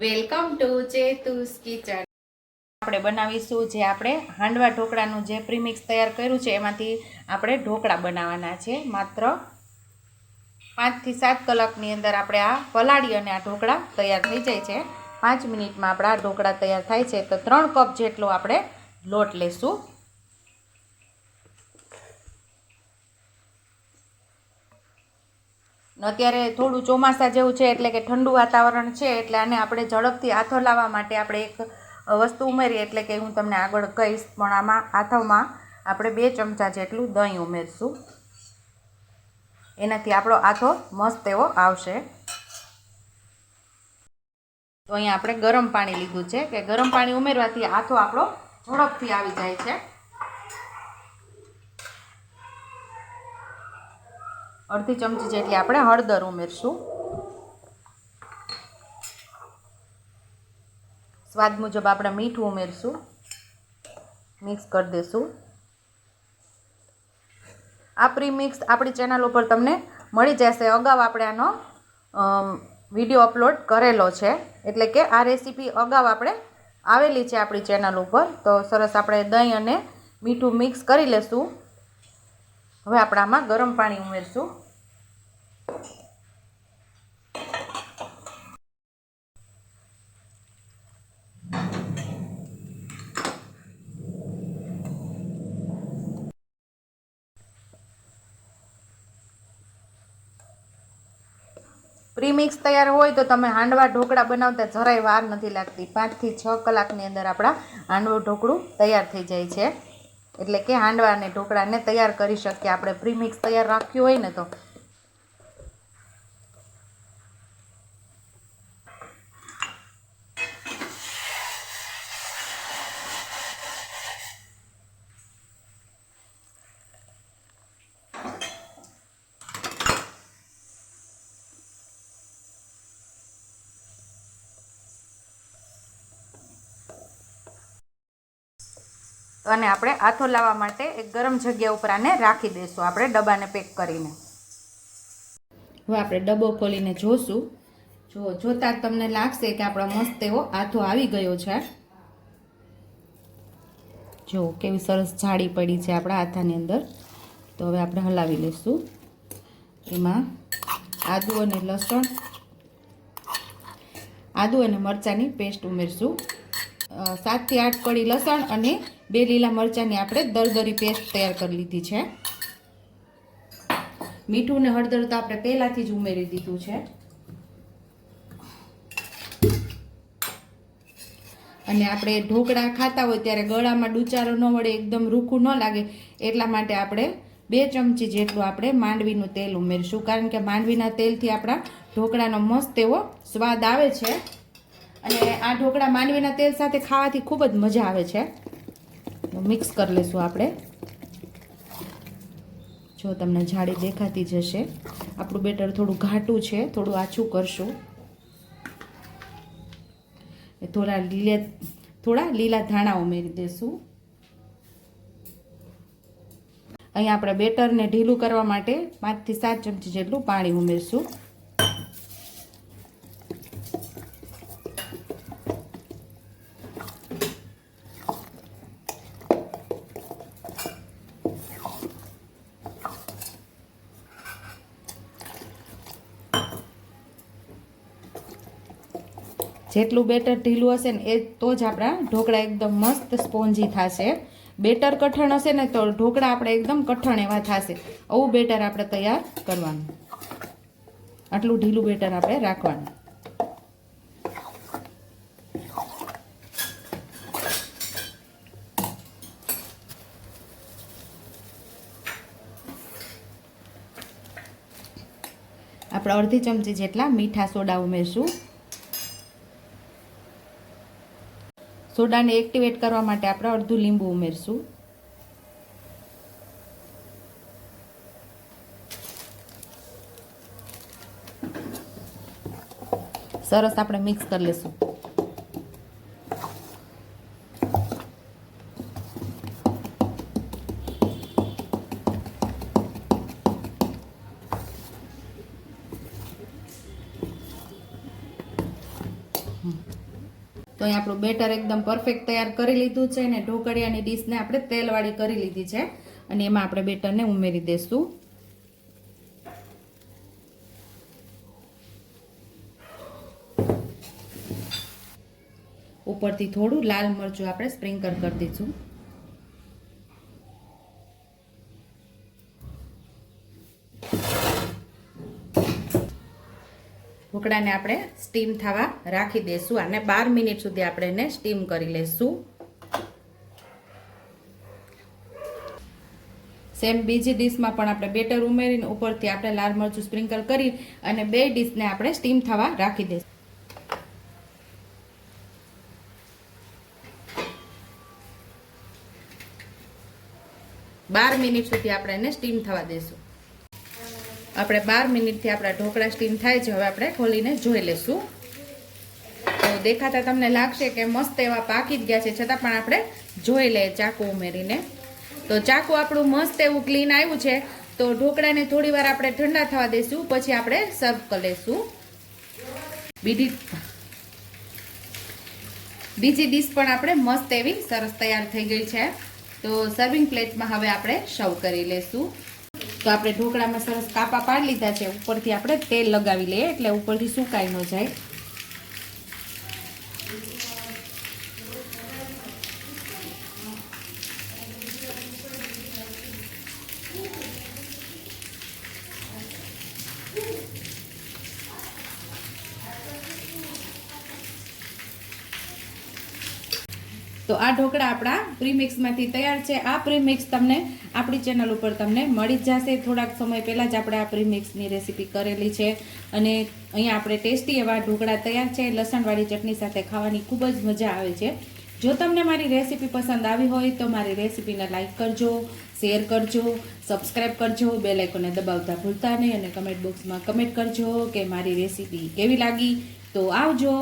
Welcome to ચેતુસ kitchen. આપણે બનાવીશું જે આપણે હાંડવા ઢોકળાનું જે પ્રીમિક્સ તૈયાર કર્યું છે, એમાંથી આપણે ઢોકળા બનાવવાના છે. માત્ર પાંચથી સાત કલાકની અંદર આપણે આ પલાળી અને આ ઢોકળા તૈયાર થઈ જાય છે. પાંચ મિનિટમાં આપણા ઢોકળા તૈયાર થાય છે. તો ત્રણ કપ જેટલો આપણે લોટ લેશું. અત્યારે થોડું ચોમાસા જેવું છે એટલે કે ઠંડુ વાતાવરણ છે એટલે આને આપણે ઝડપથી આથો લાવવા માટે આપણે એક વસ્તુ ઉમેરીએ એટલે કે હું તમને આગળ કહીશ, પણ આમાં આથોમાં આપણે બે ચમચા જેટલું દહીં ઉમેરશું. એનાથી આપણો આથો મસ્ત એવો આવશે. તો અહીંયા આપણે ગરમ પાણી લીધું છે, કે ગરમ પાણી ઉમેરવાથી આથો આપણો ઝડપથી આવી જાય છે. અડધી ચમચી જેટલી આપણે હળદર ઉમેરશું. સ્વાદ મુજબ આપણે મીઠું ઉમેરશું. મિક્સ કરી દઈશું આ પ્રીમિક્સ આપણી ચેનલ ઉપર તમને મળી જશે. અગાઉ આપણે આનો વીડિયો અપલોડ કરેલો છે. એટલે કે આ રેસીપી અગાઉ આપણે આવેલી છે આપણી ચેનલ ઉપર. તો સરસ આપણે દહીં અને મીઠું મિક્સ કરી લેશું. હવે આપણે આમાં ગરમ પાણી ઉમેરશું. પ્રીમિક્સ તૈયાર હોય તો તમે હાંડવા ઢોકળા બનાવતા જરાય વાર નથી લાગતી. પાંચથી છ કલાકની અંદર આપણા હાંડવું ઢોકળું તૈયાર થઈ જાય છે. એટલે કે હાંડવા અને ઢોકળાને તૈયાર કરી શકીએ. આપણે પ્રીમિક્સ તૈયાર રાખ્યું હોય ને તો અને આપણે આથો લાવવા માટે એક ગરમ જગ્યા ઉપર આને રાખી દઈશું. આપણે ડબ્બાને પેક કરીને. હવે આપણે ડબ્બો ખોલીને જોશું. જો, જોતા તમને લાગશે કે આપણો મસ્ત એવો આથો આવી ગયો છે. જો, કેવી સરસ જાળી પડી છે આપણા આથાની અંદર. તો હવે આપણે હલાવી લઈશું. એમાં આદુ અને લસણ, આદુ અને મરચાંની પેસ્ટ ઉમેરશું. સાતથી આઠ કળી લસણ અને બે લીલા મરચાંની આપણે દરદરી પેસ્ટ તૈયાર કરી લીધી છે. મીઠું ને હળદર તો આપણે પહેલાંથી જ ઉમેરી દીધું છે. અને આપણે ઢોકળા ખાતા હોય ત્યારે ગળામાં ડુચારો ન વળે, એકદમ રૂખું ન લાગે, એટલા માટે આપણે બે ચમચી જેટલું આપણે માંડવીનું તેલ ઉમેરીશું. કારણ કે માંડવીના તેલથી આપણા ઢોકળાનો મસ્ત એવો સ્વાદ આવે છે. અને આ ઢોકળા માંડવીના તેલ સાથે ખાવાથી ખૂબ જ મજા આવે છે. મિક્સ કરી લઈશું આપણે. જો તમને જાળી દેખાતી જશે. આપણું બેટર થોડું ઘાટું છે, થોડું આછું કરશું. થોડા લીલા થોડા લીલા ધાણા ઉમેરી દઈશું અહીંયા આપણે બેટરને ઢીલું કરવા માટે પાંચથી સાત ચમચી જેટલું પાણી ઉમેરશું. જેટલું બેટર ઢીલું હશે ને એ તો જ આપણા ઢોકળા એકદમ મસ્ત સ્પોન્જી થશે. બેટર કઠણ હશે ને તો ઢોકળા આપણે એકદમ કઠણ એવા થશે. આવું બેટર આપણે તૈયાર કરવાનું. આટલું ઢીલું બેટર આપણે રાખવાનું. આપણે અડધી ચમચી જેટલા મીઠા સોડા ઉમેરશું. સોડાને એક્ટિવેટ કરવા માટે આપણે અડધું લીંબુ ઉમેરશું. સરસ આપણે મિક્સ કરી લઈશું અહીં આપણું બેટર એકદમ પરફેક્ટ તૈયાર કરી લીધું છે અને ઢોકળિયાની ડીશને આપણે તેલવાળી કરી લીધી છે. અને એમાં આપણે બેટરને ઉમેરી દઈશું ઉપરથી થોડું લાલ મરચું આપણે સ્પ્રિંકલ કરી દઈશું. ઢોકળાને આપણે સ્ટીમ થવા રાખી દઈશું અને બાર મિનિટ સુધી આપણે એને સ્ટીમ કરી લઈશું સેમ બીજી ડીશમાં પણ આપણે બેટર ઉમેરીને ઉપરથી આપણે લાલ મરચું સ્પ્રિંકલ કરી અને બે ડીશને આપણે સ્ટીમ થવા રાખી દઈશું બાર મિનિટ સુધી આપણે એને સ્ટીમ થવા દઈશું આપણે બાર મિનિટથી આપણા ઢોકળા સ્ટીમ થાય છે, હવે આપણે ખોલીને જોઈ લેશું તો દેખાતા તમને લાગશે કે મસ્ત એવા પાકી જ ગયા છે, છતાં પણ આપણે જોઈ લઈએ ચાકુ ઉમેરીને. તો ચાકુ આપણું મસ્ત એવું ક્લીન આવ્યું છે, તો ઢોકળાને થોડી વાર આપણે ઠંડા થવા દઈશું, પછી આપણે સર્વ કરી લઈશું. બીજી બીજી ડીશ પણ આપણે મસ્ત એવી સરસ તૈયાર થઈ ગઈ છે. તો સર્વિંગ પ્લેટમાં હવે આપણે સર્વ કરી લઈશું. તો આપણે ઢોકળામાં સરસ કાપા પાડી લીધા છે. ઉપરથી આપણે તેલ લગાવી લઈએ એટલે ઉપરથી સુકાઈ ન જાય. તો આ ઢોકળા આપણા પ્રીમિક્સમાંથી તૈયાર છે. આ પ્રીમિક્સ તમને આપણી ચેનલ ઉપર તમને મળી જ જશે. થોડાક સમય પહેલાં જ આપણે આ પ્રીમિક્સની રેસીપી કરેલી છે અને અહીંયા આપણે ટેસ્ટી એવા ઢોકળા તૈયાર છે. લસણવાળી ચટણી સાથે ખાવાની ખૂબ જ મજા આવે છે. જો તમને મારી રેસીપી પસંદ આવી હોય તો મારી રેસીપીને લાઇક કરજો, શેર કરજો, સબસ્ક્રાઇબ કરજો બે દબાવતા ભૂલતા નહીં અને કમેન્ટ બોક્સમાં કમેન્ટ કરજો કે મારી રેસીપી કેવી લાગી. તો આવજો.